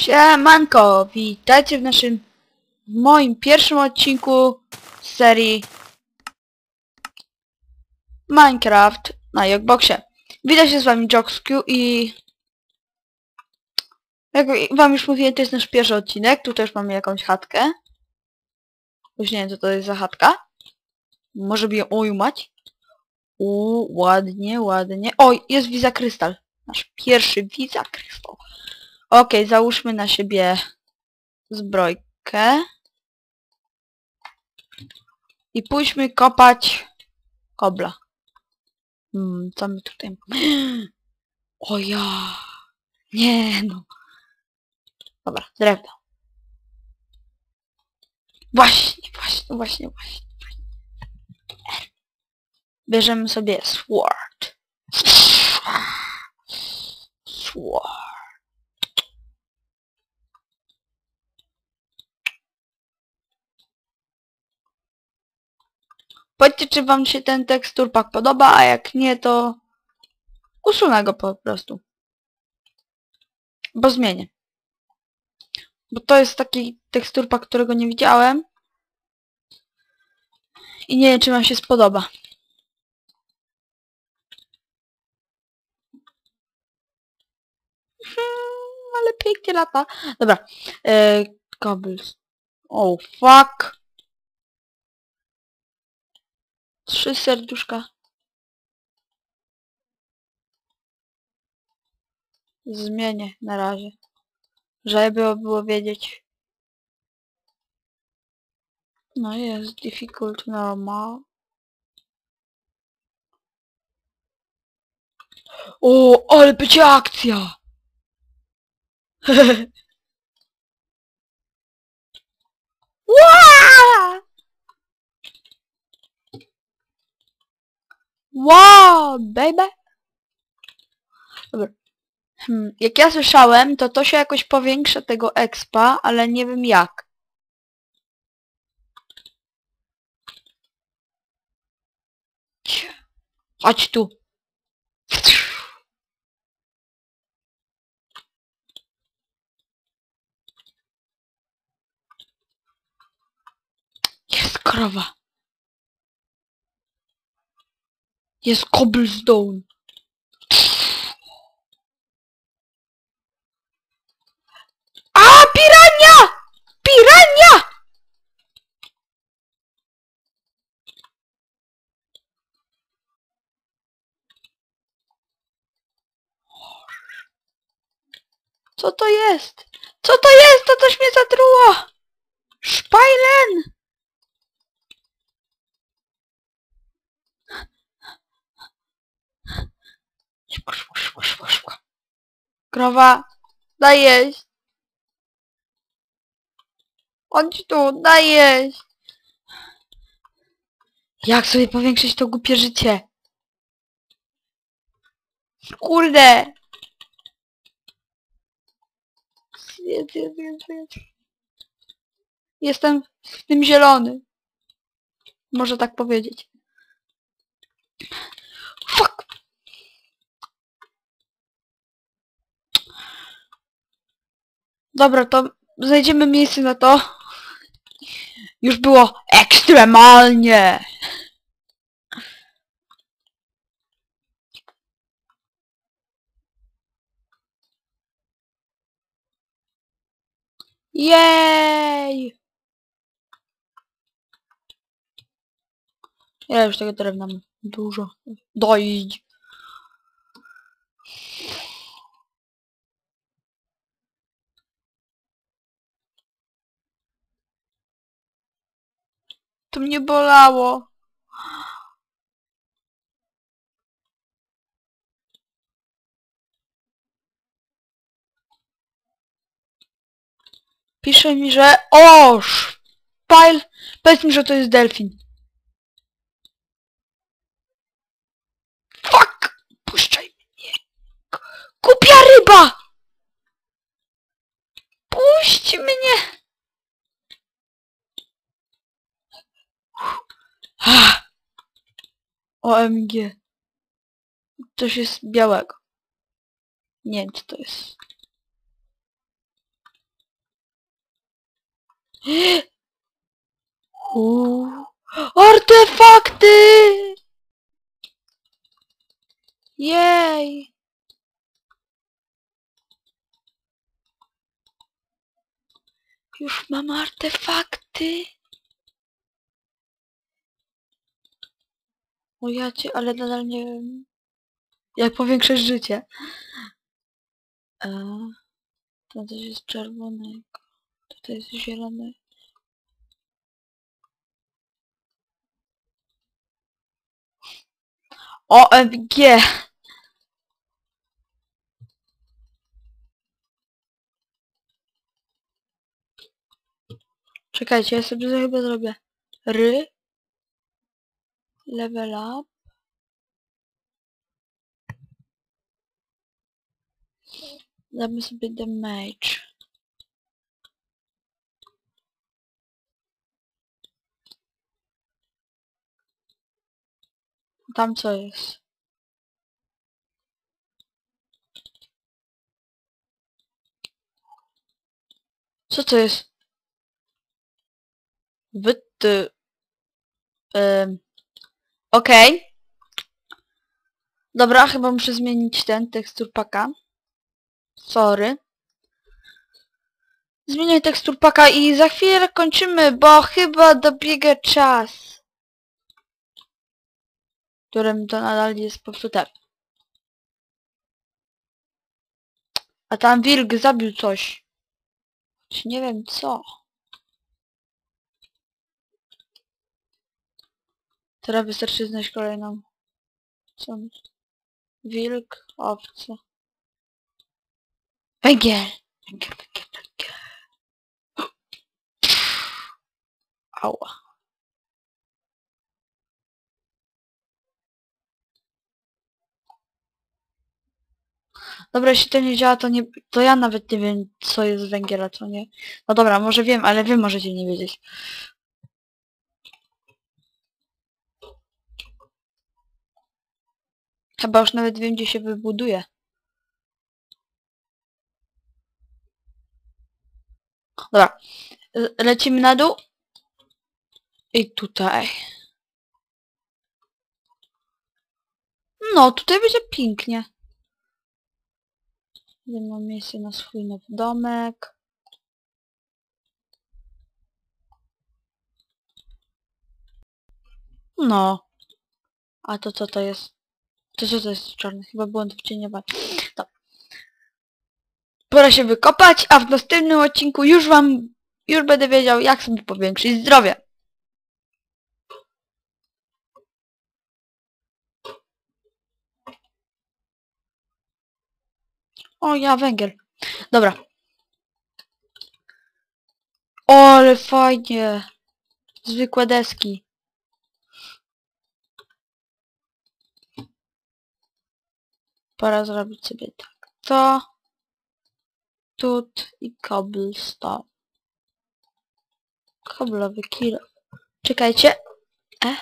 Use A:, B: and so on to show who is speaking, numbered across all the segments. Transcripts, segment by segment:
A: Siemanko, witajcie w naszym, w moim pierwszym odcinku z serii Minecraft na Jogboxie. Witam się z wami JoxQ i jak wam już mówiłem, to jest nasz pierwszy odcinek. Tu też mamy jakąś chatkę. Już nie wiem, co to jest za chatka. Może by ją ujmać. U, ładnie, ładnie. Oj, jest Wiza Krystal. Nasz pierwszy Wiza Krystal. Okej, załóżmy na siebie zbrojkę. I pójdźmy kopać kobla. Hmm, co my tutaj? O ja! Nie no. Dobra, drewno. Właśnie, właśnie, właśnie, właśnie. Bierzemy sobie sword. Sword. Powiedzcie, czy wam się ten teksturpak podoba, a jak nie, to usunę go po prostu. Bo zmienię. Bo to jest taki teksturpak, którego nie widziałem. I nie wiem, czy wam się spodoba. Hmm, ale pięknie lata. Dobra. E, cobbles. Oh, fuck. Trzy serduszka. Zmienię na razie. Żeby było wiedzieć. No jest difficult normal. O, ale będzie akcja! Wow, baby! Dobra. Hmm, jak ja słyszałem, to to się jakoś powiększa tego expa, ale nie wiem jak. Chodź tu. Jest krowa. Jest cobblestone. A, pirania! Pirania! Co to jest? Co to jest? To coś mnie zatruło! Szpajlen! Krowa, daj jeść. Chodź tu, daj jeść. Jak sobie powiększyć to głupie życie? Kurde. Jest, jest, jest, jest. Jestem w tym zielony. Może tak powiedzieć. Dobra, to znajdziemy miejsce na to. Już było ekstremalnie. Jej! Ja już tego drewna mam dużo. Dojść. To mnie bolało. Pisze mi, że... O! Szpajl! Powiedz mi, że to jest delfin. OMG. Coś jest białego. Nie wiem co to jest. Artefakty! Jej! Już mam artefakty! O ja cię, ale nadal nie wiem jak powiększyć życie. Eee, to coś jest czerwonego. Tutaj jest zielony. OMG! Czekajcie, ja sobie chyba zrobię. Ry. Level up. Damy sobie damage. Tam co jest? Co to jest? Wyty... Ym. Okej. Dobra, chyba muszę zmienić ten tekstur paka. Sorry. Zmienię tekstur paka i za chwilę kończymy, bo chyba dobiega czas. Którym to nadal jest popsute. A tam wilk zabił coś. Choć Nie wiem co. Teraz wystarczy znaleźć kolejną. Co? Wilk, owce. Węgiel! Węgiel, węgiel, węgiel. Ała. Dobra, jeśli to nie działa, to nie, to ja nawet nie wiem, co jest węgiel, a co nie. No dobra, może wiem, ale wy możecie nie wiedzieć. Chyba już nawet wiem, gdzie się wybuduje. Dobra. Le- Lecimy na dół. I tutaj. No, tutaj będzie pięknie. Będę miał miejsce na swój nowy domek. No. A to co to jest? To co to jest czarny? Chyba błąd w cieniowaniu. Dobra. Pora się wykopać, a w następnym odcinku już wam, już będę wiedział jak sobie powiększyć zdrowie. O, ja węgiel. Dobra. O, ale fajnie. Zwykłe deski. Pora zrobić sobie tak. To. Tut i cobblestone. Koblowy kilo. Czekajcie. E?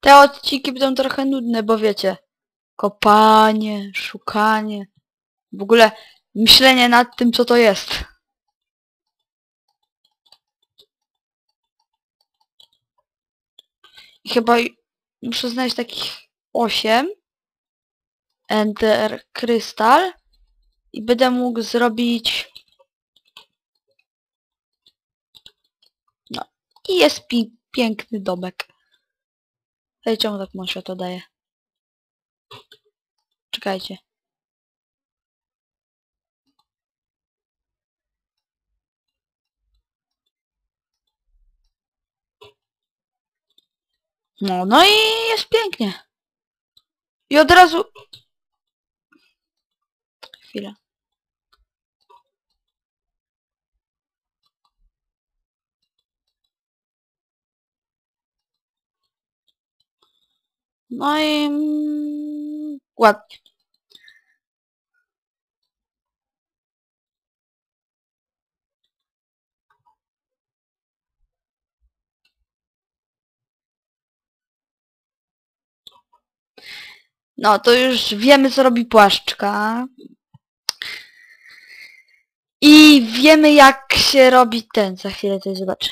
A: Te odcinki będą trochę nudne, bo wiecie, kopanie, szukanie, w ogóle myślenie nad tym, co to jest. I chyba muszę znaleźć takich 8 Ender Crystal i będę mógł zrobić no i jest pi piękny domek. Ej, czemu tak mało światło daje? Czekajcie. No, no i jest pięknie. I od razu... Chwilę. No i ładnie. No, to już wiemy, co robi płaszczka. I wiemy, jak się robi ten. Za chwilę to zobaczę.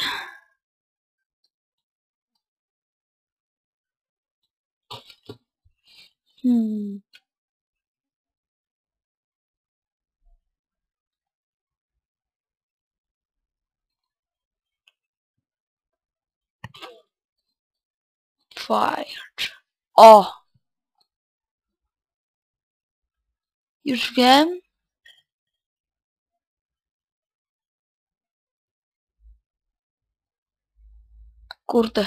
A: Hmm. Fire. O! Już wiem. Kurde.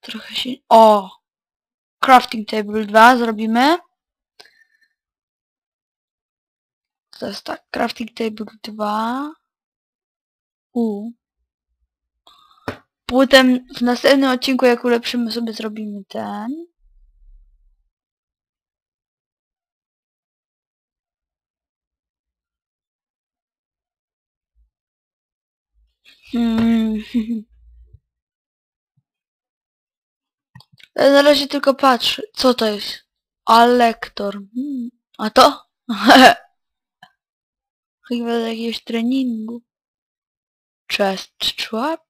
A: Trochę się... O! Crafting table 2 zrobimy. To jest tak. Crafting table 2. U. Potem w następnym odcinku, jak ulepszymy sobie, zrobimy ten. Hmm. Ja na razie tylko patrzę. Co to jest? Alektor. Hmm. A to? Chyba do jakiegoś treningu. Chest trap.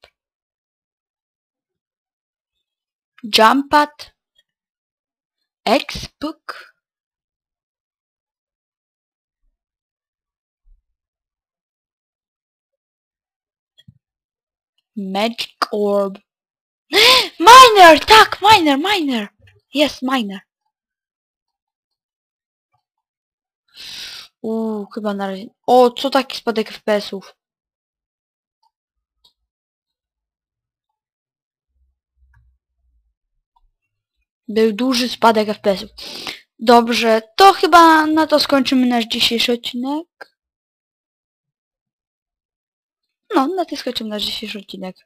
A: Jump pad. X-book. Magic orb. Miner! Tak, miner, miner! Jest miner. Uuu, chyba na razie... O, co taki spadek FPS-ów? Był duży spadek FPS-ów. Dobrze, to chyba na to skończymy nasz dzisiejszy odcinek. No, na tym skończymy nasz dzisiejszy odcinek.